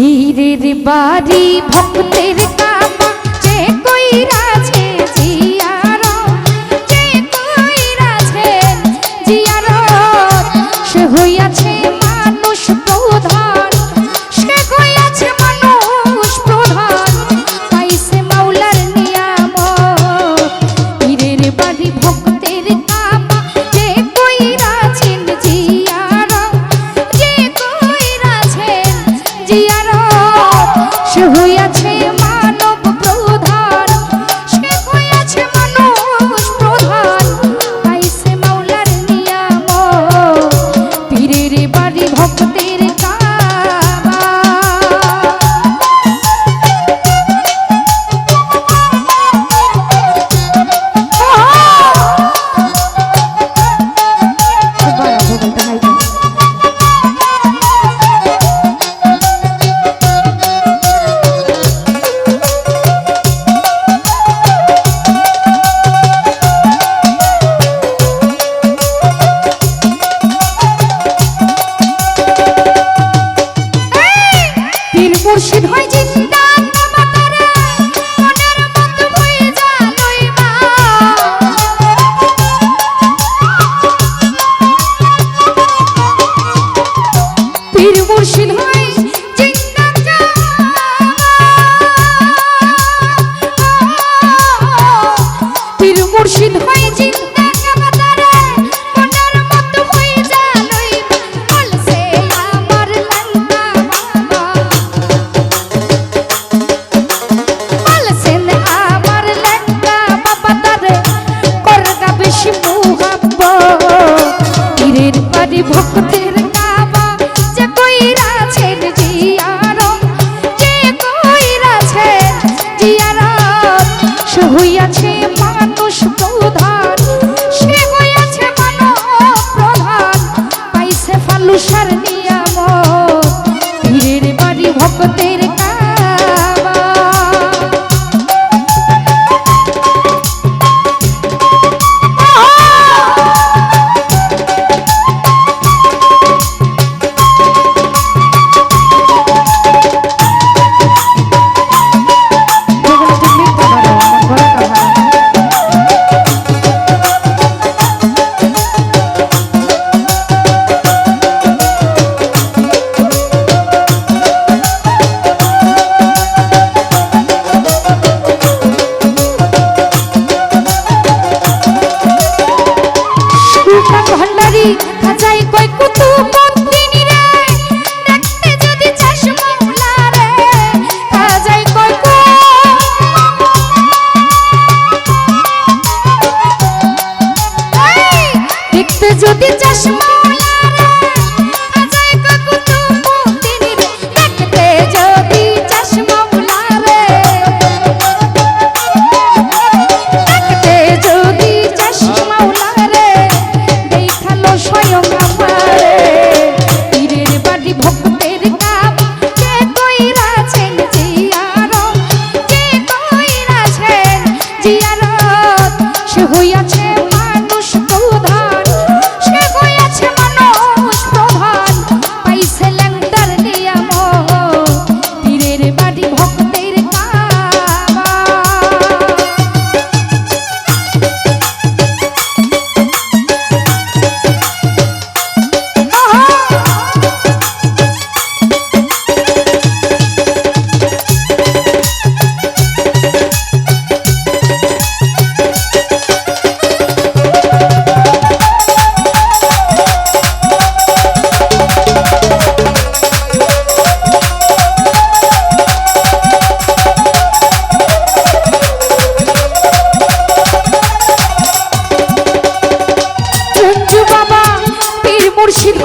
পীরের বাড়ি, ভক্তের কাবা যে কইরাছে জিয়ার যে কইরাছে জিয়ার সে হইয়াছে মানুষ প্রধান, সে হইয়াছে মানুষ প্রধান। পাইছে মাওলার নিয়াম পীরের বাড়ি, ভক্তের কাবা যে কইরাছেন জিয়ার যে কইরাছেন জিয়ারত। সে মুর্শিদ হয় জিন্দা পীর মুর্শিদ হয়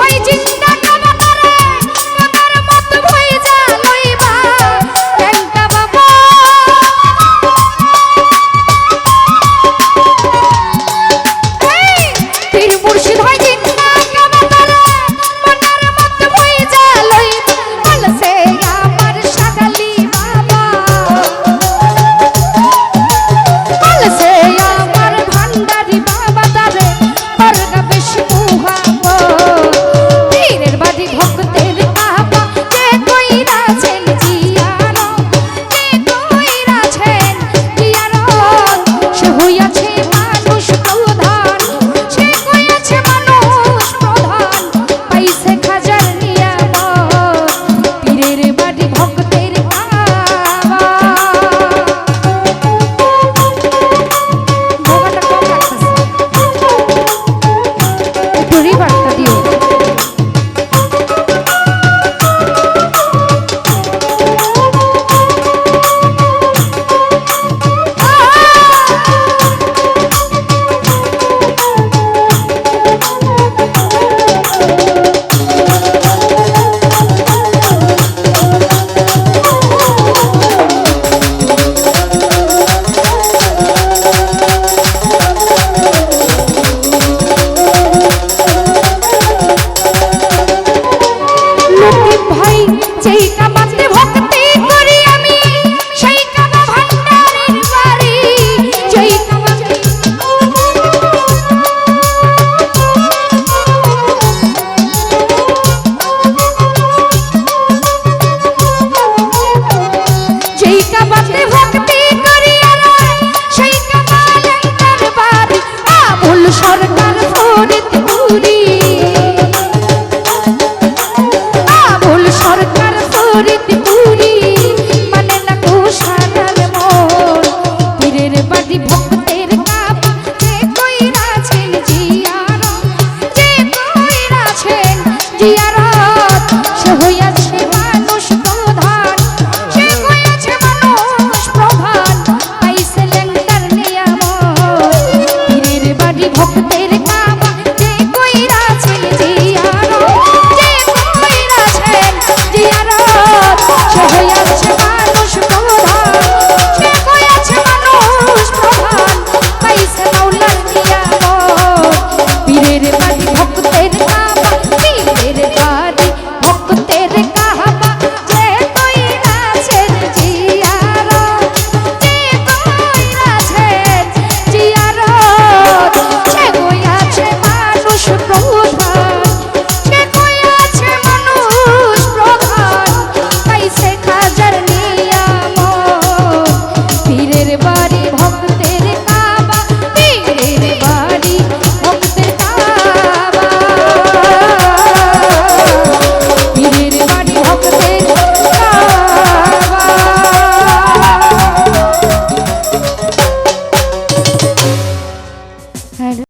ওই জিন্দা মধুরী